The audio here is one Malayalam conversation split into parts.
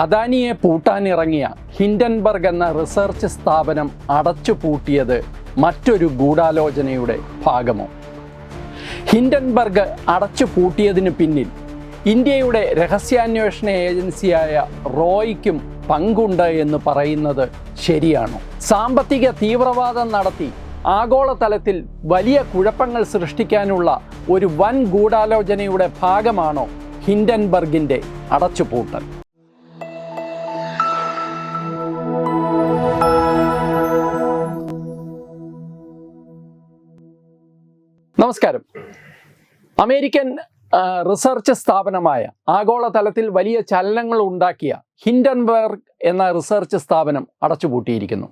അദാനിയെ പൂട്ടാനിറങ്ങിയ ഹിൻഡൻബർഗ് എന്ന റിസർച്ച് സ്ഥാപനം അടച്ചു പൂട്ടിയത് മറ്റൊരു ഗൂഢാലോചനയുടെ ഭാഗമോ? ഹിൻഡൻബർഗ് അടച്ചു പൂട്ടിയതിന് പിന്നിൽ ഇന്ത്യയുടെ രഹസ്യാന്വേഷണ ഏജൻസിയായ റോയ്ക്കും പങ്കുണ്ട് എന്ന് പറയുന്നത് ശരിയാണോ? സാമ്പത്തിക തീവ്രവാദം നടത്തി ആഗോളതലത്തിൽ വലിയ കുഴപ്പങ്ങൾ സൃഷ്ടിക്കാനുള്ള ഒരു വൻ ഗൂഢാലോചനയുടെ ഭാഗമാണോ ഹിൻഡൻബർഗിന്റെ അടച്ചുപൂട്ടൽ? നമസ്കാരം. അമേരിക്കൻ റിസർച്ച് സ്ഥാപനമായ ആഗോളതലത്തിൽ വലിയ ചലനങ്ങൾ ഉണ്ടാക്കിയ ഹിൻഡൻബർഗ് എന്ന റിസർച്ച് സ്ഥാപനം അടച്ചുപൂട്ടിയിരിക്കുന്നു.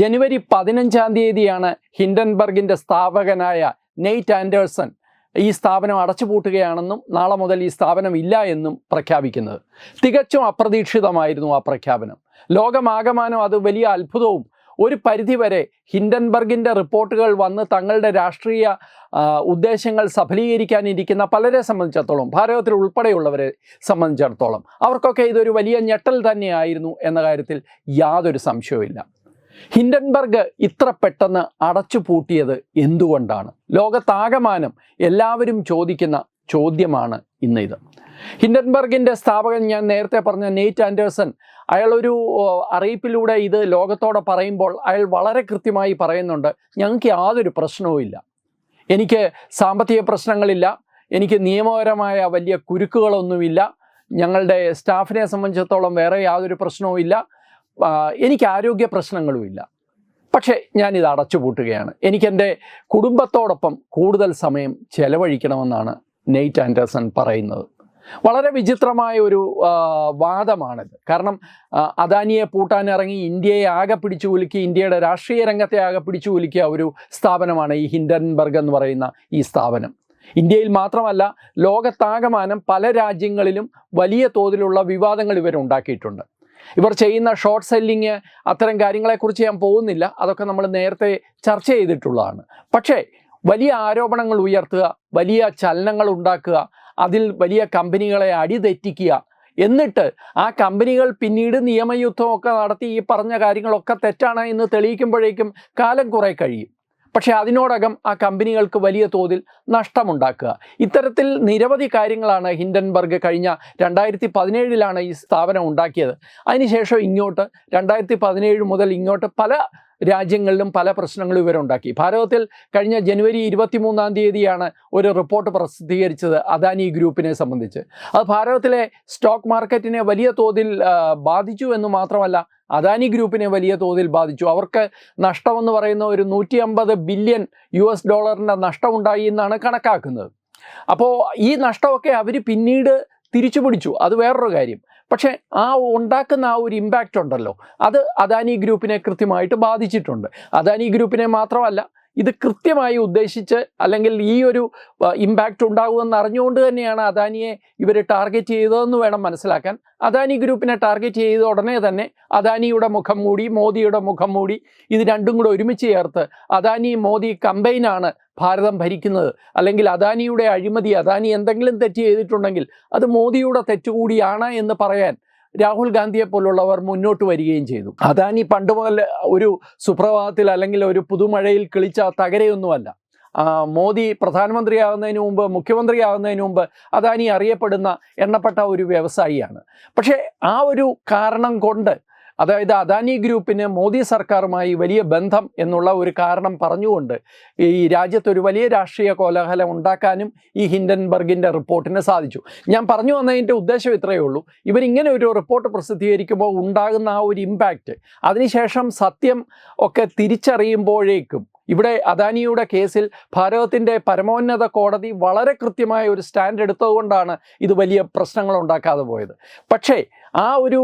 ജനുവരി പതിനഞ്ചാം തീയതിയാണ് ഹിൻഡൻബർഗിന്റെ സ്ഥാപകനായ നെയ്റ്റ് ആൻഡേഴ്സൺ ഈ സ്ഥാപനം അടച്ചുപൂട്ടുകയാണെന്നും നാളെ മുതൽ ഈ സ്ഥാപനം ഇല്ല എന്നും പ്രഖ്യാപിക്കുന്നത്. തികച്ചും അപ്രതീക്ഷിതമായിരുന്നു ആ പ്രഖ്യാപനം. ലോകമാകമാനം അത് വലിയ അത്ഭുതവും ഒരു പരിധിവരെ ഹിൻഡൻബർഗിന്റെ റിപ്പോർട്ടുകൾ വന്ന് തങ്ങളുടെ രാഷ്ട്രീയ ഉദ്ദേശങ്ങൾ സഫലീകരിക്കാനിരിക്കുന്ന പലരെ സംബന്ധിച്ചിടത്തോളം ഭാരതത്തിൽ ഉൾപ്പെടെയുള്ളവരെ സംബന്ധിച്ചിടത്തോളം അവർക്കൊക്കെ ഇതൊരു വലിയ ഞെട്ടൽ തന്നെയായിരുന്നു എന്ന കാര്യത്തിൽ യാതൊരു സംശയവുമില്ല. ഹിൻഡൻബർഗ് ഇത്ര പെട്ടെന്ന് അടച്ചു പൂട്ടിയത് എന്തുകൊണ്ടാണ്? ലോകത്താകമാനം എല്ലാവരും ചോദിക്കുന്ന ചോദ്യമാണ് ഇന്ന് ഇത് ഹിൻഡൻബർഗിന്റെ സ്ഥാപകൻ ഞാൻ നേരത്തെ പറഞ്ഞ നെയ്റ്റ് ആൻഡേഴ്സൺ അയാളൊരു അറിയിപ്പിലൂടെ ഇത് ലോകത്തോടെ പറയുമ്പോൾ അയാൾ വളരെ കൃത്യമായി പറയുന്നുണ്ട് ഞങ്ങൾക്ക് യാതൊരു പ്രശ്നവുമില്ല എനിക്ക് സാമ്പത്തിക പ്രശ്നങ്ങളില്ല എനിക്ക് നിയമപരമായ വലിയ കുരുക്കുകളൊന്നുമില്ല ഞങ്ങളുടെ സ്റ്റാഫിനെ സംബന്ധിച്ചിടത്തോളം വേറെ യാതൊരു പ്രശ്നവുമില്ല എനിക്ക് ആരോഗ്യ പ്രശ്നങ്ങളുമില്ല പക്ഷേ ഞാനിത് അടച്ചുപൂട്ടുകയാണ്. എനിക്കെന്റെ കുടുംബത്തോടൊപ്പം കൂടുതൽ സമയം ചെലവഴിക്കണമെന്നാണ് നെയ്റ്റ് ആൻഡേഴ്സൺ പറയുന്നത്. വളരെ വിചിത്രമായ ഒരു വാദമാണിത്. കാരണം അദാനിയെ അദാനിയെ പൂട്ടാനിറങ്ങി ഇന്ത്യയെ ആകെ പിടിച്ചു കുലുക്കി ഇന്ത്യയുടെ രാഷ്ട്രീയ രംഗത്തെ ആകെ പിടിച്ചു കുലുക്കിയ ഒരു സ്ഥാപനമാണ് ഈ ഹിൻഡൻബർഗ് എന്ന് പറയുന്ന ഈ സ്ഥാപനം. ഇന്ത്യയിൽ മാത്രമല്ല ലോകത്താകമാനം പല രാജ്യങ്ങളിലും വലിയ തോതിലുള്ള വിവാദങ്ങൾ ഇവർ ഉണ്ടാക്കിയിട്ടുണ്ട്. ഇവർ ചെയ്യുന്ന ഷോർട്ട് സെല്ലിങ് അത്തരം കാര്യങ്ങളെക്കുറിച്ച് ഞാൻ പോകുന്നില്ല. അതൊക്കെ നമ്മൾ നേരത്തെ ചർച്ച ചെയ്തിട്ടുള്ളതാണ്. പക്ഷേ വലിയ ആരോപണങ്ങൾ ഉയർത്തുക വലിയ ചലനങ്ങൾ ഉണ്ടാക്കുക അതിൽ വലിയ കമ്പനികളെ അടിതെറ്റിക്കുക. എന്നിട്ട് ആ കമ്പനികൾ പിന്നീട് നിയമയുദ്ധമൊക്കെ നടത്തി ഈ പറഞ്ഞ കാര്യങ്ങളൊക്കെ തെറ്റാണ് എന്ന് തെളിയിക്കുമ്പോഴേക്കും കാലം കുറേ കഴിയും. പക്ഷേ അതിനോടകം ആ കമ്പനികൾക്ക് വലിയ തോതിൽ നഷ്ടമുണ്ടാക്കുക. ഇത്തരത്തിൽ നിരവധി കാര്യങ്ങളാണ് ഹിൻഡൻബർഗ് കഴിഞ്ഞ രണ്ടായിരത്തി പതിനേഴിലാണ് ഈ സ്ഥാപനം ഉണ്ടാക്കിയത്. അതിനുശേഷം ഇങ്ങോട്ട് രണ്ടായിരത്തി പതിനേഴ് മുതൽ ഇങ്ങോട്ട് പല രാജ്യങ്ങളിലും പല പ്രശ്നങ്ങളും ഇവരുണ്ടാക്കി. ഭാരതത്തിൽ കഴിഞ്ഞ ജനുവരി ഇരുപത്തിമൂന്നാം തീയതിയാണ് ഒരു റിപ്പോർട്ട് പ്രസിദ്ധീകരിച്ചത് അദാനി ഗ്രൂപ്പിനെ സംബന്ധിച്ച്. അത് ഭാരതത്തിലെ സ്റ്റോക്ക് മാർക്കറ്റിനെ വലിയ തോതിൽ ബാധിച്ചു എന്ന് മാത്രമല്ല അദാനി ഗ്രൂപ്പിനെ വലിയ തോതിൽ ബാധിച്ചു. അവർക്ക് നഷ്ടമെന്ന് പറയുന്ന ഒരു നൂറ്റി അമ്പത് ബില്യൺ യു എസ് ഡോളറിന്റെ നഷ്ടമുണ്ടായി എന്നാണ് കണക്കാക്കുന്നത്. അപ്പോൾ ഈ നഷ്ടമൊക്കെ അവർ പിന്നീട് തിരിച്ചു പിടിച്ചു അത് വേറൊരു കാര്യം. പക്ഷേ ആ ഉണ്ടാക്കുന്ന ആ ഒരു ഇമ്പാക്റ്റ് ഉണ്ടല്ലോ. അത് അദാനി ഗ്രൂപ്പിനെ കൃത്യമായിട്ട് ബാധിച്ചിട്ടുണ്ട്. അദാനി ഗ്രൂപ്പിനെ മാത്രമല്ല ഇത് കൃത്യമായി ഉദ്ദേശിച്ച് അല്ലെങ്കിൽ ഈ ഒരു ഇമ്പാക്റ്റ് ഉണ്ടാകുമെന്ന് അറിഞ്ഞുകൊണ്ട് തന്നെയാണ് അദാനിയെ ഇവർ ടാർഗറ്റ് ചെയ്തതെന്ന് വേണം മനസ്സിലാക്കാൻ. അദാനി ഗ്രൂപ്പിനെ ടാർഗറ്റ് ചെയ്ത ഉടനെ തന്നെ അദാനിയുടെ മുഖം മൂടി മോദിയുടെ മുഖം മൂടി ഇത് രണ്ടും കൂടെ ഒരുമിച്ച് ചേർത്ത് അദാനി മോദി കമ്പൈനാണ് ഭാരതം ഭരിക്കുന്നത്. അല്ലെങ്കിൽ അദാനിയുടെ അഴിമതി അദാനി എന്തെങ്കിലും തെറ്റ് ചെയ്തിട്ടുണ്ടെങ്കിൽ അത് മോദിയുടെ തെറ്റുകൂടിയാണ് എന്ന് പറയാൻ രാഹുൽ ഗാന്ധിയെ പോലുള്ളവർ മുന്നോട്ട് വരികയും ചെയ്തു. അദാനി പണ്ട് മുതൽ ഒരു സുപ്രഭാതത്തിൽ അല്ലെങ്കിൽ ഒരു പുതുമഴയിൽ കിളിച്ച തകരയൊന്നുമല്ല. മോദി പ്രധാനമന്ത്രിയാകുന്നതിന് മുമ്പ് മുഖ്യമന്ത്രിയാകുന്നതിന് മുമ്പ് അദാനി അറിയപ്പെടുന്ന എണ്ണപ്പെട്ട ഒരു വ്യവസായിയാണ്. പക്ഷേ ആ ഒരു കാരണം കൊണ്ട് അതായത് അദാനി ഗ്രൂപ്പിന് മോദി സർക്കാരുമായി വലിയ ബന്ധം എന്നുള്ള ഒരു കാരണം പറഞ്ഞുകൊണ്ട് ഈ രാജ്യത്ത് ഒരു വലിയ രാഷ്ട്രീയ കോലാഹലം ഉണ്ടാക്കാനും ഈ ഹിൻഡൻബർഗിന്റെ റിപ്പോർട്ടിന് സാധിച്ചു. ഞാൻ പറഞ്ഞു വന്നതിന്റെ ഉദ്ദേശം ഇത്രയേ ഉള്ളൂ. ഇവരിങ്ങനെ ഒരു റിപ്പോർട്ട് പ്രസിദ്ധീകരിക്കുമ്പോൾ ഉണ്ടാകുന്ന ആ ഒരു ഇമ്പാക്റ്റ് അതിനുശേഷം സത്യം ഒക്കെ തിരിച്ചറിയുമ്പോഴേക്കും ഇവിടെ അദാനിയുടെ കേസിൽ ഭാരതത്തിന്റെ പരമോന്നത കോടതി വളരെ കൃത്യമായ ഒരു സ്റ്റാൻഡ് എടുത്തതുകൊണ്ടാണ് ഇത് വലിയ പ്രശ്നങ്ങൾ ഉണ്ടാക്കാതെ പോയത്. പക്ഷേ ആ ഒരു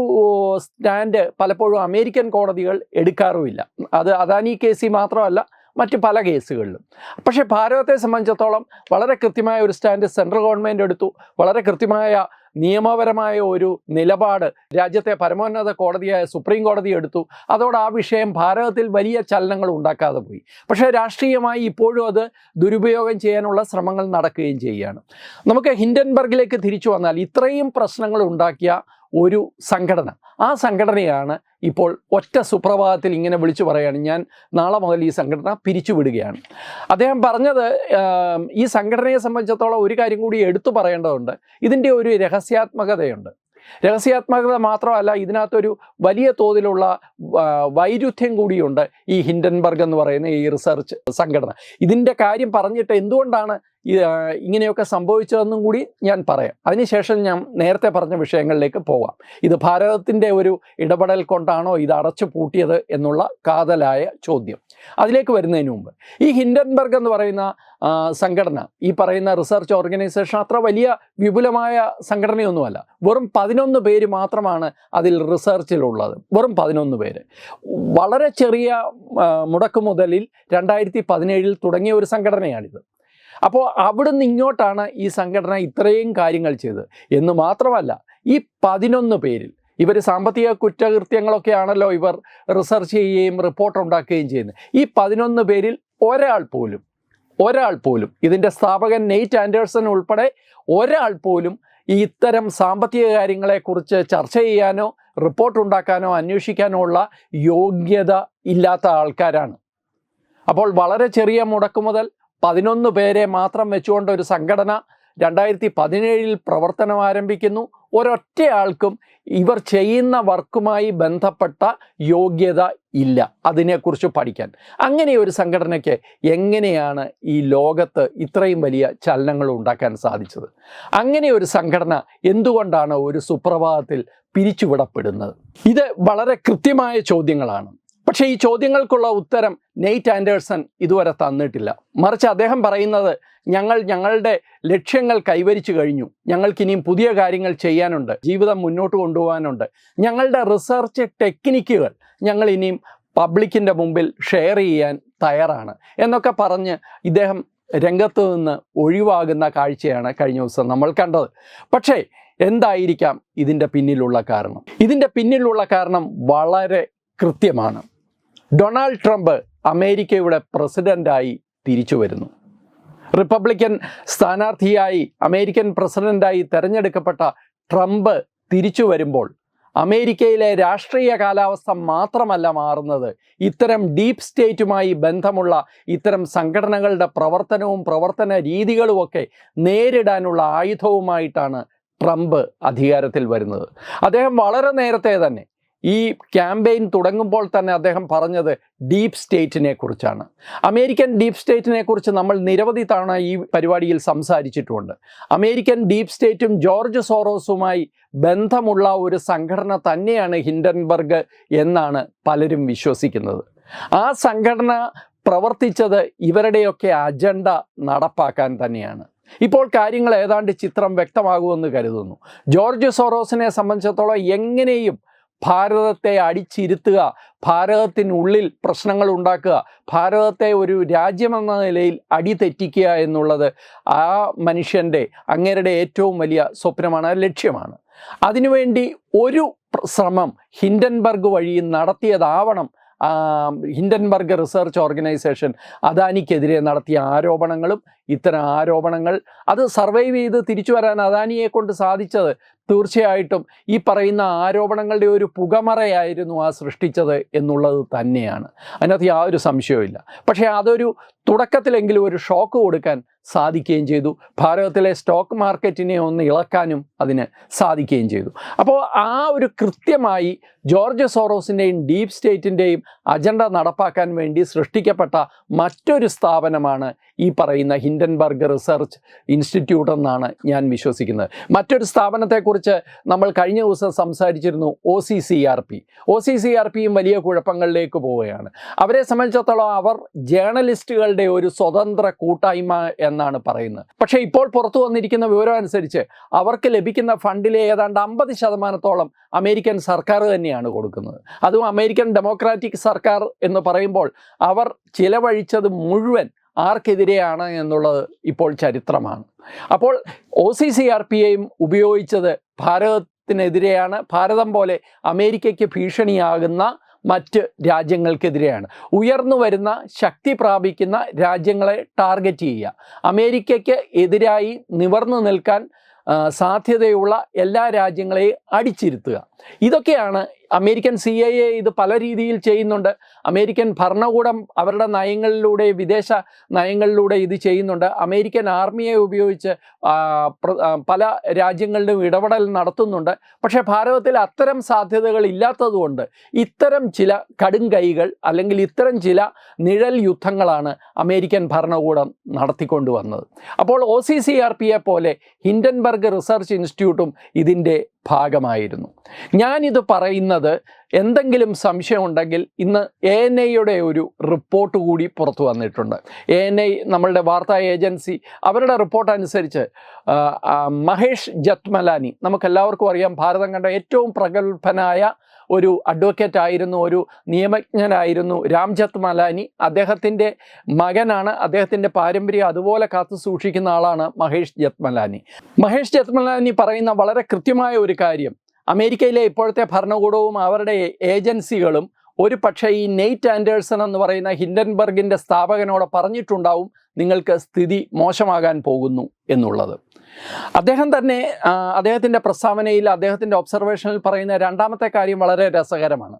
സ്റ്റാൻഡ് പലപ്പോഴും അമേരിക്കൻ കോടതികൾ എടുക്കാറുമില്ല. അത് അദാനി കേസിൽ മാത്രമല്ല മറ്റ് പല കേസുകളിലും. പക്ഷേ ഭാരതത്തെ സംബന്ധിച്ചിടത്തോളം വളരെ കൃത്യമായ ഒരു സ്റ്റാൻഡ് സെൻട്രൽ ഗവൺമെന്റ് എടുത്തു. വളരെ കൃത്യമായ നിയമപരമായ ഒരു നിലപാട് രാജ്യത്തെ പരമോന്നത കോടതിയായ സുപ്രീം കോടതി എടുത്തു. അതോടെ ആ വിഷയം ഭാരതത്തിൽ വലിയ ചലനങ്ങൾ ഉണ്ടാക്കാതെ പോയി. പക്ഷേ രാഷ്ട്രീയമായി ഇപ്പോഴും അത് ദുരുപയോഗം ചെയ്യാനുള്ള ശ്രമങ്ങൾ നടക്കുകയും ചെയ്യുകയാണ്. നമുക്ക് ഹിൻഡൻബർഗിലേക്ക് തിരിച്ചു വന്നാൽ ഇത്രയും പ്രശ്നങ്ങൾ ഉണ്ടാക്കിയ ഒരു സംഘടന. ആ സംഘടനയാണ് ഇപ്പോൾ ഒറ്റ സുപ്രഭാതത്തിൽ ഇങ്ങനെ വിളിച്ചു പറയുകയാണ്. ഞാൻ നാളെ മുതൽ ഈ സംഘടന പിരിച്ചുവിടുകയാണ് അദ്ദേഹം പറഞ്ഞത് ഈ സംഘടനയെ സംബന്ധിച്ചിടത്തോളം ഒരു കാര്യം കൂടി എടുത്തു പറയേണ്ടതുണ്ട്. ഇതിന്റെ ഒരു രഹസ്യാത്മകതയുണ്ട്. രഹസ്യാത്മകത മാത്രമല്ല ഇതിനകത്തൊരു വലിയ തോതിലുള്ള വൈരുദ്ധ്യം കൂടിയുണ്ട് ഈ ഹിൻഡൻബർഗ് എന്ന് പറയുന്ന ഈ റിസർച്ച് സംഘടന. ഇതിന്റെ കാര്യം പറഞ്ഞിട്ട് എന്തുകൊണ്ടാണ് ആ, ഇങ്ങനെയൊക്കെ സംഭവിച്ചതെന്നും കൂടി ഞാൻ പറയാം. അതിനുശേഷം ഞാൻ നേരത്തെ പറഞ്ഞ വിഷയങ്ങളിലേക്ക് പോവാം. ഇത് ഭാരതത്തിന്റെ ഒരു ഇടപെടൽ കൊണ്ടാണോ ഇത് അടച്ചു പൂട്ടിയത് എന്നുള്ള കാതലായ ചോദ്യം. അതിലേക്ക് വരുന്നതിന് മുമ്പ് ഈ ഹിൻഡൻബർഗ് എന്ന് പറയുന്ന സംഘടന ഈ പറയുന്ന റിസർച്ച് ഓർഗനൈസേഷൻ അത്ര വലിയ വിപുലമായ സംഘടനയൊന്നുമല്ല. വെറും പതിനൊന്ന് പേര് മാത്രമാണ് അതിൽ റിസർച്ചിലുള്ളത്. വെറും പതിനൊന്ന് പേര്. വളരെ ചെറിയ മുടക്ക് മുടക്കുമുതലിൽ രണ്ടായിരത്തി പതിനേഴിൽ തുടങ്ങിയ ഒരു സംഘടനയാണിത്. അപ്പോൾ അവിടുന്ന് ഇങ്ങോട്ടാണ് ഈ സംഘടന ഇത്രയും കാര്യങ്ങൾ ചെയ്തത്. എന്ന് മാത്രമല്ല ഈ പതിനൊന്ന് പേരിൽ ഇവർ സാമ്പത്തിക കുറ്റകൃത്യങ്ങളൊക്കെ ആണല്ലോ ഇവർ റിസർച്ച് ചെയ്യുകയും റിപ്പോർട്ട് ഉണ്ടാക്കുകയും ചെയ്യുന്നത്. ഈ പതിനൊന്ന് പേരിൽ ഒരാൾ പോലും ഒരാൾ പോലും ഇതിന്റെ സ്ഥാപകൻ നെയ്റ്റ് ആൻഡേഴ്സൺ ഉൾപ്പെടെ ഒരാൾ പോലും ഇത്തരം സാമ്പത്തിക കാര്യങ്ങളെക്കുറിച്ച് ചർച്ച ചെയ്യാനോ റിപ്പോർട്ട് ഉണ്ടാക്കാനോ അന്വേഷിക്കാനോ ഉള്ള യോഗ്യത ഇല്ലാത്ത ആൾക്കാരാണ്. അപ്പോൾ വളരെ ചെറിയ മുടക്കുമുതൽ പതിനൊന്ന് പേരെ മാത്രം വെച്ചുകൊണ്ട് ഒരു സംഘടന രണ്ടായിരത്തി പതിനേഴിൽ പ്രവർത്തനം ആരംഭിക്കുന്നു. ഒരൊറ്റയാൾക്കും ഇവർ ചെയ്യുന്ന വർക്കുമായി ബന്ധപ്പെട്ട യോഗ്യത ഇല്ല അതിനെക്കുറിച്ച് പഠിക്കാൻ. അങ്ങനെ ഒരു സംഘടനയ്ക്ക് എങ്ങനെയാണ് ഈ ലോകത്ത് ഇത്രയും വലിയ ചലനങ്ങൾ ഉണ്ടാക്കാൻ സാധിച്ചത്? അങ്ങനെ ഒരു സംഘടന എന്തുകൊണ്ടാണ് ഒരു സുപ്രഭാതത്തിൽ പിരിച്ചുവിടപ്പെടുന്നത്? ഇത് വളരെ കൃത്യമായ ചോദ്യങ്ങളാണ്. പക്ഷേ ഈ ചോദ്യങ്ങൾക്കുള്ള ഉത്തരം നെയ്റ്റ് ആൻഡേഴ്സൺ ഇതുവരെ തന്നിട്ടില്ല. മറിച്ച് അദ്ദേഹം പറയുന്നത് ഞങ്ങൾ ഞങ്ങളുടെ ലക്ഷ്യങ്ങൾ കൈവരിച്ചു കഴിഞ്ഞു. ഞങ്ങൾക്കിനിയും പുതിയ കാര്യങ്ങൾ ചെയ്യാനുണ്ട്. ജീവിതം മുന്നോട്ട് കൊണ്ടുപോകാനുണ്ട്. ഞങ്ങളുടെ റിസർച്ച് ടെക്നിക്കുകൾ ഞങ്ങൾ ഇനിയും പബ്ലിക്കിന്റെ മുമ്പിൽ ഷെയർ ചെയ്യാൻ തയ്യാറാണ്. എന്നൊക്കെ പറഞ്ഞ് ഇദ്ദേഹം രംഗത്ത് നിന്ന് ഒഴിവാകുന്ന കാഴ്ചയാണ് കഴിഞ്ഞ ദിവസം നമ്മൾ കണ്ടത്. പക്ഷേ എന്തായിരിക്കാം ഇതിന്റെ പിന്നിലുള്ള കാരണം? ഇതിന്റെ പിന്നിലുള്ള കാരണം വളരെ കൃത്യമാണ്. ഡൊണാൾഡ് ട്രംപ് അമേരിക്കയുടെ പ്രസിഡന്റായി തിരിച്ചു വരുന്നു. റിപ്പബ്ലിക്കൻ സ്ഥാനാർത്ഥിയായി അമേരിക്കൻ പ്രസിഡന്റായി തെരഞ്ഞെടുക്കപ്പെട്ട ട്രംപ് തിരിച്ചു വരുമ്പോൾ അമേരിക്കയിലെ രാഷ്ട്രീയ കാലാവസ്ഥ മാത്രമല്ല മാറുന്നത്. ഇത്തരം ഡീപ് സ്റ്റേറ്റുമായി ബന്ധമുള്ള ഇത്തരം സംഘടനകളുടെ പ്രവർത്തനവും പ്രവർത്തന രീതികളുമൊക്കെ നേരിടാനുള്ള ആയുധവുമായിട്ടാണ് ട്രംപ് അധികാരത്തിൽ വരുന്നത്. അദ്ദേഹം വളരെ നേരത്തെ തന്നെ ഈ ക്യാമ്പയിൻ തുടങ്ങുമ്പോൾ തന്നെ അദ്ദേഹം പറഞ്ഞത് ഡീപ് സ്റ്റേറ്റിനെ കുറിച്ചാണ്. അമേരിക്കൻ ഡീപ് സ്റ്റേറ്റിനെ കുറിച്ച് നമ്മൾ നിരവധി തവണ ഈ പരിപാടിയിൽ സംസാരിച്ചിട്ടുമുണ്ട് അമേരിക്കൻ ഡീപ് സ്റ്റേറ്റും ജോർജ് സോറോസുമായി ബന്ധമുള്ള ഒരു സംഘടന തന്നെയാണ് ഹിൻഡൻബർഗ് എന്നാണ് പലരും വിശ്വസിക്കുന്നത്. ആ സംഘടന പ്രവർത്തിച്ചത് ഇവരുടെയൊക്കെ അജണ്ട നടപ്പാക്കാൻ തന്നെയാണ്. ഇപ്പോൾ കാര്യങ്ങൾ ഏതാണ്ട് ചിത്രം വ്യക്തമാകുമെന്ന് കരുതുന്നു. ജോർജ് സോറോസിനെ സംബന്ധിച്ചിടത്തോളം എങ്ങനെയും ഭാരതത്തെ അടിച്ചിരുത്തുക ഭാരതത്തിനുള്ളിൽ പ്രശ്നങ്ങൾ ഉണ്ടാക്കുക ഭാരതത്തെ ഒരു രാജ്യമെന്ന നിലയിൽ അടിതെറ്റിക്കുക എന്നുള്ളത് ആ മനുഷ്യന്റെ അങ്ങേരുടെ ഏറ്റവും വലിയ സ്വപ്നമാണ് ലക്ഷ്യമാണ്. അതിനുവേണ്ടി ഒരു ശ്രമം ഹിൻഡൻബർഗ് വഴി നടത്തിയതാവണം. ഹിൻഡൻബർഗ് റിസർച്ച് ഓർഗനൈസേഷൻ അദാനിക്കെതിരെ നടത്തിയ ആരോപണങ്ങളും ഇത്തരം ആരോപണങ്ങൾ അത് സർവൈവ് ചെയ്ത് തിരിച്ചു വരാൻ അദാനിയെ കൊണ്ട് സാധിച്ചത് തീർച്ചയായിട്ടും ഈ പറയുന്ന ആരോപണങ്ങളുടെ ഒരു പുകമറയായിരുന്നു ആ സൃഷ്ടിച്ചത് എന്നുള്ളത് തന്നെയാണ്. അതിനകത്ത് യാതൊരു സംശയവുമില്ല. പക്ഷേ അതൊരു തുടക്കത്തിലെങ്കിലും ഒരു ഷോക്ക് കൊടുക്കാൻ സാധിക്കുകയും ചെയ്തു. ഭാരതത്തിലെ സ്റ്റോക്ക് മാർക്കറ്റിനെ ഒന്ന് ഇളക്കാനും അതിന് സാധിക്കുകയും ചെയ്തു. അപ്പോൾ ആ ഒരു കൃത്യമായി ജോർജ് സോറോസിന്റെയും ഡീപ് സ്റ്റേറ്റിന്റെയും അജണ്ട നടപ്പാക്കാൻ വേണ്ടി സൃഷ്ടിക്കപ്പെട്ട മറ്റൊരു സ്ഥാപനമാണ് ഈ പറയുന്ന ഹിൻഡൻബർഗ് റിസർച്ച് ഇൻസ്റ്റിറ്റ്യൂട്ട് എന്നാണ് ഞാൻ വിശ്വസിക്കുന്നത്. മറ്റൊരു സ്ഥാപനത്തെക്കുറിച്ച് നമ്മൾ കഴിഞ്ഞ ദിവസം സംസാരിച്ചിരുന്നു O C C R P. O C C R പിയും വലിയ കുഴപ്പങ്ങളിലേക്ക് പോവുകയാണ്. അവരെ സംബന്ധിച്ചിടത്തോളം അവർ ജേർണലിസ്റ്റുകളുടെ ഒരു സ്വതന്ത്ര കൂട്ടായ്മ എന്നാണ് പറയുന്നത്. പക്ഷേ ഇപ്പോൾ പുറത്തു വന്നിരിക്കുന്ന വിവരം അനുസരിച്ച് അവർക്ക് ലഭിക്കുന്ന ഫണ്ടിലെ ഏതാണ്ട് അമ്പത് ശതമാനത്തോളം അമേരിക്കൻ സർക്കാർ തന്നെയാണ് കൊടുക്കുന്നത്. അതും അമേരിക്കൻ ഡെമോക്രാറ്റിക് സർക്കാർ എന്ന് പറയുമ്പോൾ അവർ ചിലവഴിച്ചത് മുഴുവൻ ആർക്കെതിരെയാണ് എന്നുള്ളത് ഇപ്പോൾ ചരിത്രമാണ്. അപ്പോൾ O C C R P എയും ഉപയോഗിച്ചത് ഭാരതത്തിനെതിരെയാണ്. ഭാരതം പോലെ അമേരിക്കയ്ക്ക് ഭീഷണിയാകുന്ന മറ്റ് രാജ്യങ്ങൾക്കെതിരെയാണ്. ഉയർന്നു വരുന്ന ശക്തി പ്രാപിക്കുന്ന രാജ്യങ്ങളെ ടാർഗറ്റ് ചെയ്യുക. അമേരിക്കയ്ക്ക് എതിരായി നിവർന്നു നിൽക്കാൻ സാധ്യതയുള്ള എല്ലാ രാജ്യങ്ങളെയും അടിച്ചിരുത്തുക. ഇതൊക്കെയാണ് അമേരിക്കൻ സി ഐ എ ഇത് പല രീതിയിൽ ചെയ്യുന്നുണ്ട്. അമേരിക്കൻ ഭരണകൂടം അവരുടെ നയങ്ങളിലൂടെ വിദേശ നയങ്ങളിലൂടെ ഇത് ചെയ്യുന്നുണ്ട്. അമേരിക്കൻ ആർമിയെ ഉപയോഗിച്ച് പല രാജ്യങ്ങളിലും ഇടപെടൽ നടത്തുന്നുണ്ട്. പക്ഷേ ഭാരതത്തിൽ അത്തരം സാധ്യതകൾ ഇല്ലാത്തതുകൊണ്ട് ഇത്തരം ചില കടും കൈകൾ അല്ലെങ്കിൽ ഇത്തരം ചില നിഴൽ യുദ്ധങ്ങളാണ് അമേരിക്കൻ ഭരണകൂടം നടത്തിക്കൊണ്ടുവന്നത്. അപ്പോൾ ഒ സി സി ആർ പിയെ പോലെ ഹിൻഡൻബർഗ് റിസർച്ച് ഇൻസ്റ്റിറ്റ്യൂട്ടും ഇതിന്റെ ഭാഗമായിരുന്നു. ഞാനിത് പറയുന്നത് എന്തെങ്കിലും സംശയമുണ്ടെങ്കിൽ ഇന്ന് എ എൻ ഐയുടെ ഒരു റിപ്പോർട്ട് കൂടി പുറത്തു വന്നിട്ടുണ്ട്. എ എൻ ഐ നമ്മളുടെ വാർത്താ ഏജൻസി അവരുടെ റിപ്പോർട്ട് അനുസരിച്ച് മഹേഷ് ജത്മലാനി നമുക്കെല്ലാവർക്കും അറിയാം ഭാരതം കണ്ട ഏറ്റവും പ്രഗത്ഭനായ ഒരു അഡ്വക്കേറ്റ് ആയിരുന്നു ഒരു നിയമജ്ഞനായിരുന്നു രാംജത്ത് മലാനി. അദ്ദേഹത്തിന്റെ മകനാണ് അദ്ദേഹത്തിന്റെ പാരമ്പര്യം അതുപോലെ കാത്തു സൂക്ഷിക്കുന്ന ആളാണ് മഹേഷ് ജത്മലാനി മഹേഷ് ജത്മലാനി പറയുന്ന വളരെ കൃത്യമായ ഒരു കാര്യം. അമേരിക്കയിലെ ഇപ്പോഴത്തെ ഭരണകൂടവും അവരുടെ ഏജൻസികളും ഒരു പക്ഷേ ഈ നെയ്റ്റ് ആൻഡേഴ്സൺ എന്ന് പറയുന്ന ഹിൻഡൻബർഗിന്റെ സ്ഥാപകനോട് പറഞ്ഞിട്ടുണ്ടാവും നിങ്ങൾക്ക് സ്ഥിതി മോശമാകാൻ പോകുന്നു എന്നുള്ളത്. അദ്ദേഹം തന്നെ അദ്ദേഹത്തിന്റെ പ്രസ്താവനയിൽ അദ്ദേഹത്തിന്റെ ഒബ്സർവേഷനിൽ പറയുന്ന രണ്ടാമത്തെ കാര്യം വളരെ രസകരമാണ്.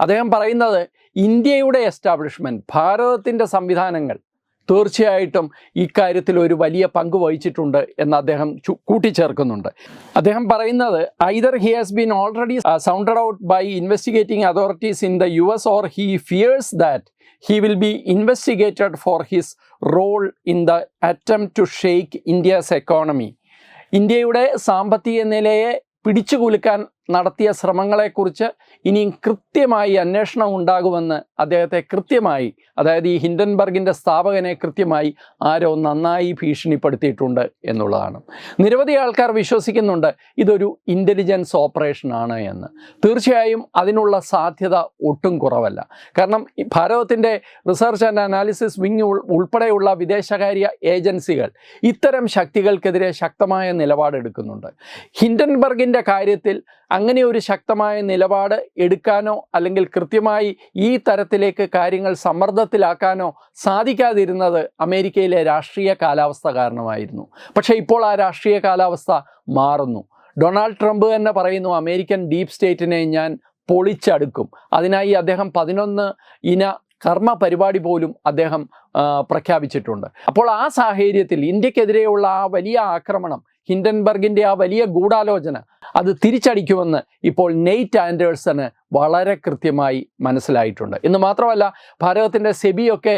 അദ്ദേഹം പറയുന്നത് ഇന്ത്യയുടെ എസ്റ്റാബ്ലിഷ്മെന്റ് ഭാരതത്തിന്റെ സംവിധാനങ്ങൾ തീർച്ചയായിട്ടും ഇക്കാര്യത്തിൽ ഒരു വലിയ പങ്ക് വഹിച്ചിട്ടുണ്ട് എന്ന് അദ്ദേഹം കൂട്ടിച്ചേർക്കുന്നുണ്ട്. അദ്ദേഹം പറയുന്നത് either he has been already sounded out by investigating authorities in the U S or he fears that he will be investigated for his role in the attempt to shake India's economy ഇന്ത്യയുടെ സാമ്പത്തിക നിലയെ പിടിച്ചു കുലുക്കാൻ നടത്തിയ ശ്രമങ്ങളെക്കുറിച്ച് ഇനിയും കൃത്യമായി അന്വേഷണം ഉണ്ടാകുമെന്ന് അദ്ദേഹത്തെ കൃത്യമായി അതായത് ഈ ഹിൻഡൻബർഗിന്റെ സ്ഥാപകനെ കൃത്യമായി ആരോ നന്നായി ഭീഷണിപ്പെടുത്തിയിട്ടുണ്ട് എന്നുള്ളതാണ്. നിരവധി ആൾക്കാർ വിശ്വസിക്കുന്നുണ്ട് ഇതൊരു ഇന്റലിജൻസ് ഓപ്പറേഷനാണ് എന്ന്. തീർച്ചയായും അതിനുള്ള സാധ്യത ഒട്ടും കുറവല്ല. കാരണം ഭാരതത്തിന്റെ റിസർച്ച് ആൻഡ് അനാലിസിസ് വിങ് ഉൾപ്പെടെയുള്ള വിദേശകാര്യ ഏജൻസികൾ ഇത്തരം ശക്തികൾക്കെതിരെ ശക്തമായ നിലപാടെടുക്കുന്നുണ്ട്. ഹിൻഡൻബർഗിന്റെ കാര്യത്തിൽ അങ്ങനെ ഒരു ശക്തമായ നിലപാട് എടുക്കാനോ അല്ലെങ്കിൽ കൃത്യമായി ഈ തരത്തിലേക്ക് കാര്യങ്ങൾ സമ്മർദ്ദത്തിലാക്കാനോ സാധിക്കാതിരുന്നത് അമേരിക്കയിലെ രാഷ്ട്രീയ കാലാവസ്ഥ കാരണമായിരുന്നു. പക്ഷേ ഇപ്പോൾ ആ രാഷ്ട്രീയ കാലാവസ്ഥ മാറുന്നു. ഡൊണാൾഡ് ട്രംപ് തന്നെ പറയുന്നു അമേരിക്കൻ ഡീപ് സ്റ്റേറ്റിനെ ഞാൻ പൊളിച്ചടുക്കും. അതിനായി അദ്ദേഹം പതിനൊന്ന് ഇന കർമ്മ പരിപാടി പോലും അദ്ദേഹം പ്രഖ്യാപിച്ചിട്ടുണ്ട്. അപ്പോൾ ആ സാഹചര്യത്തിൽ ഇന്ത്യക്കെതിരെയുള്ള ആ വലിയ ആക്രമണം ഹിൻഡൻബർഗിന്റെ ആ വലിയ ഗൂഢാലോചന അത് തിരിച്ചടിക്കുമെന്ന് ഇപ്പോൾ നെയ്റ്റ് ആൻഡേഴ്സന് വളരെ കൃത്യമായി മനസ്സിലായിട്ടുണ്ട്. എന്ന് മാത്രമല്ല ഭാരതത്തിന്റെ സെബിയൊക്കെ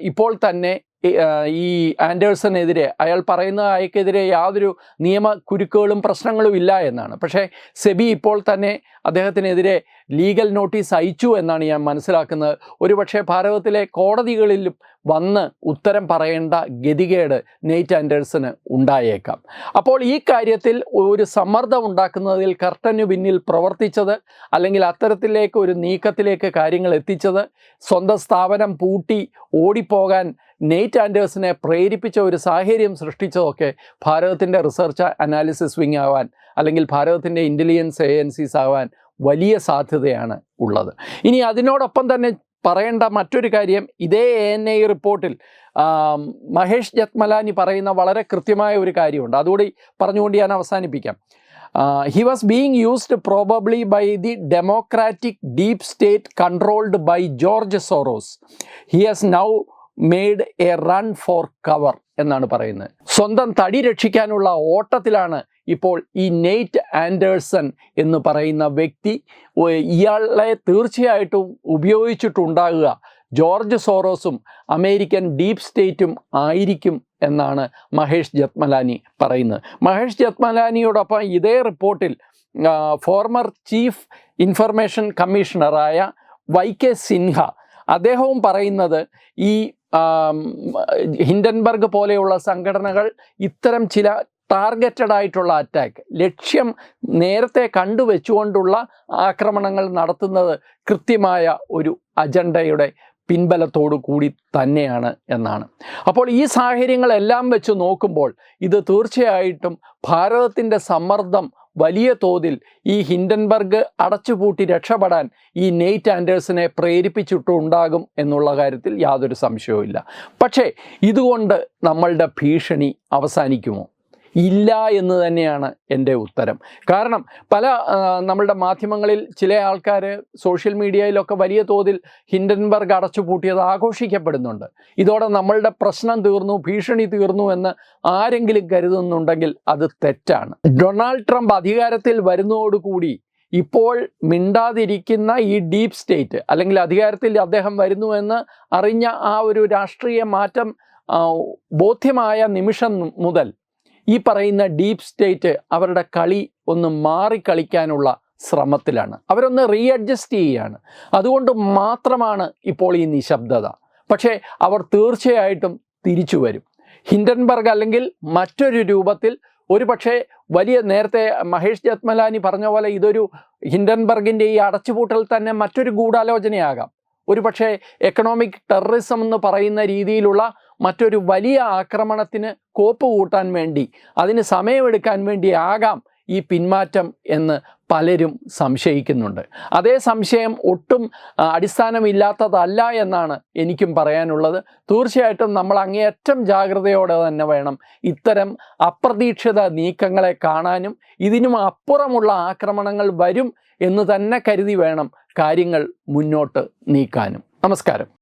ഇപ്പോൾ തന്നെ ഈ, ആൻഡേഴ്സണെതിരെ അയാൾ പറയുന്ന അയാൾക്കെതിരെ യാതൊരു നിയമ കുരുക്കുകളും പ്രശ്നങ്ങളും ഇല്ല എന്നാണ്. പക്ഷേ സെബി ഇപ്പോൾ തന്നെ അദ്ദേഹത്തിനെതിരെ ലീഗൽ നോട്ടീസ് അയച്ചു എന്നാണ് ഞാൻ മനസ്സിലാക്കുന്നത്. ഒരുപക്ഷെ ഭാരതത്തിലെ കോടതികളിലും വന്ന് ഉത്തരം പറയേണ്ട ഗതികേട് നെയ്റ്റ് ആൻഡേഴ്സന് ഉണ്ടായേക്കാം. അപ്പോൾ ഈ കാര്യത്തിൽ ഒരു സമ്മർദ്ദം ഉണ്ടാക്കുന്നതിൽ കർട്ടനു പിന്നിൽ പ്രവർത്തിച്ചത് അല്ലെങ്കിൽ അത്തരത്തിലേക്ക് ഒരു നീക്കത്തിലേക്ക് കാര്യങ്ങൾ എത്തിച്ചത് സ്വന്തം സ്ഥാപനം പൂട്ടി ഓടിപ്പോകാൻ നെയ്റ്റ് ആൻഡേഴ്സിനെ പ്രേരിപ്പിച്ച ഒരു സാഹചര്യം സൃഷ്ടിച്ചതൊക്കെ ഭാരതത്തിന്റെ റിസർച്ച് അനാലിസിസ് വിങ് ആവാൻ അല്ലെങ്കിൽ ഭാരതത്തിന്റെ ഇന്റലിജൻസ് ഏജൻസീസ് ആവാൻ വലിയ സാധ്യതയാണ് ഉള്ളത്. ഇനി അതിനോടൊപ്പം തന്നെ പറയേണ്ട മറ്റൊരു കാര്യം ഇതേ എ എൻ ഐ റിപ്പോർട്ടിൽ മഹേഷ് ജത്മലാനി പറയുന്ന വളരെ കൃത്യമായ ഒരു കാര്യമുണ്ട്. അതുകൂടി പറഞ്ഞുകൊണ്ട് ഞാൻ അവസാനിപ്പിക്കാം. He was being used probably by the Democratic deep state controlled by George Soros he has now made a run for cover എന്നാണ് പറയുന്നത്. സ്വന്തം തടി രക്ഷിക്കാനുള്ള ഓട്ടത്തിലാണ് ഇപ്പോൾ ഈ നെയ്റ്റ് ആൻഡേഴ്സൺ എന്ന് പറയുന്ന വ്യക്തി ഇയാളെ തീർച്ചയായിട്ടും ഉപയോഗിച്ചിട്ടുണ്ടാകുക. ജോർജ് സോറോസും അമേരിക്കൻ ഡീപ് സ്റ്റേറ്റും ആയിരിക്കും എന്നാണ് മഹേഷ് ജത്മലാനി പറയുന്നത്. മഹേഷ് ജത്മലാനിയോടൊപ്പം ഇതേ റിപ്പോർട്ടിൽ ഫോർമർ ചീഫ് ഇൻഫർമേഷൻ കമ്മീഷണറായ വൈ കെ സിൻഹ അദ്ദേഹവും പറയുന്നത് ഈ ഹിൻഡൻബർഗ് പോലെയുള്ള സംഘടനകൾ ഇത്തരം ചില ടാർഗറ്റഡ് ആയിട്ടുള്ള അറ്റാക്ക് ലക്ഷ്യം നേരത്തെ കണ്ടുവെച്ചുകൊണ്ടുള്ള ആക്രമണങ്ങൾ നടത്തുന്നത് കൃത്യമായ ഒരു അജണ്ടയുടെ പിൻബലത്തോടു കൂടി തന്നെയാണ് എന്നാണ്. അപ്പോൾ ഈ സാഹചര്യങ്ങളെല്ലാം വെച്ച് നോക്കുമ്പോൾ ഇത് തീർച്ചയായിട്ടും ഭാരതത്തിന്റെ സമ്മർദ്ദം വലിയ തോതിൽ ഈ ഹിൻഡൻബർഗ് അടച്ചുപൂട്ടി രക്ഷപ്പെടാൻ ഈ നെയ്റ്റ് ആൻഡേഴ്സിനെ പ്രേരിപ്പിച്ചിട്ടുണ്ടാകും എന്നുള്ള കാര്യത്തിൽ യാതൊരു സംശയവുമില്ല. പക്ഷേ ഇതുകൊണ്ട് നമ്മളുടെ ഭീഷണി അവസാനിക്കുമോ? ഇല്ല എന്ന് തന്നെയാണ് എന്റെ ഉത്തരം. കാരണം പല നമ്മളുടെ മാധ്യമങ്ങളിൽ ചില ആൾക്കാർ സോഷ്യൽ മീഡിയയിലൊക്കെ വലിയ തോതിൽ ഹിൻഡൻബർഗ് അടച്ചുപൂട്ടിയത് ആഘോഷിക്കപ്പെടുന്നുണ്ട്. ഇതോടെ നമ്മളുടെ പ്രശ്നം തീർന്നു ഭീഷണി തീർന്നു എന്ന് ആരെങ്കിലും കരുതുന്നുണ്ടെങ്കിൽ അത് തെറ്റാണ്. ഡൊണാൾഡ് ട്രംപ് അധികാരത്തിൽ വരുന്നതോടുകൂടി ഇപ്പോൾ മിണ്ടാതിരിക്കുന്ന ഈ ഡീപ് സ്റ്റേറ്റ് അല്ലെങ്കിൽ അധികാരത്തിൽ അദ്ദേഹം വരുന്നുവെന്ന് അറിഞ്ഞ ആ ഒരു രാഷ്ട്രീയ മാറ്റം ബോധ്യമായ നിമിഷം മുതൽ ഈ പറയുന്ന ഡീപ് സ്റ്റേറ്റ് അവരുടെ കളി ഒന്ന് മാറിക്കളിക്കാനുള്ള ശ്രമത്തിലാണ്. അവരൊന്ന് റീഅഡ്ജസ്റ്റ് ചെയ്യുകയാണ് അതുകൊണ്ട് മാത്രമാണ് ഇപ്പോൾ ഈ നിശബ്ദത. പക്ഷേ അവർ തീർച്ചയായിട്ടും തിരിച്ചു വരും. ഹിൻഡൻബർഗ് അല്ലെങ്കിൽ മറ്റൊരു രൂപത്തിൽ ഒരു പക്ഷേ വലിയ നേരത്തെ മഹേഷ് ജത്മലാനി പറഞ്ഞ പോലെ ഇതൊരു ഹിൻഡൻബർഗിന്റെ ഈ അടച്ചുപൂട്ടൽ തന്നെ മറ്റൊരു ഗൂഢാലോചനയാകാം. ഒരു പക്ഷേ എക്കണോമിക് ടെററിസം എന്ന് പറയുന്ന രീതിയിലുള്ള മറ്റൊരു വലിയ ആക്രമണത്തിന് കോപ്പ് കൂട്ടാൻ വേണ്ടി അതിന് സമയമെടുക്കാൻ വേണ്ടി ആകാം ഈ പിന്മാറ്റം എന്ന് പലരും സംശയിക്കുന്നുണ്ട്. അതേ സംശയം ഒട്ടും അടിസ്ഥാനമില്ലാത്തതല്ല എന്നാണ് എനിക്കും പറയാനുള്ളത്. തീർച്ചയായിട്ടും നമ്മൾ അങ്ങേയറ്റം ജാഗ്രതയോടെ തന്നെ വേണം ഇത്തരം അപ്രതീക്ഷിത നീക്കങ്ങളെ കാണാനും ഇതിനും അപ്പുറമുള്ള ആക്രമണങ്ങൾ വരും എന്ന് തന്നെ കരുതി വേണം കാര്യങ്ങൾ മുന്നോട്ട് നീക്കാനും. നമസ്കാരം.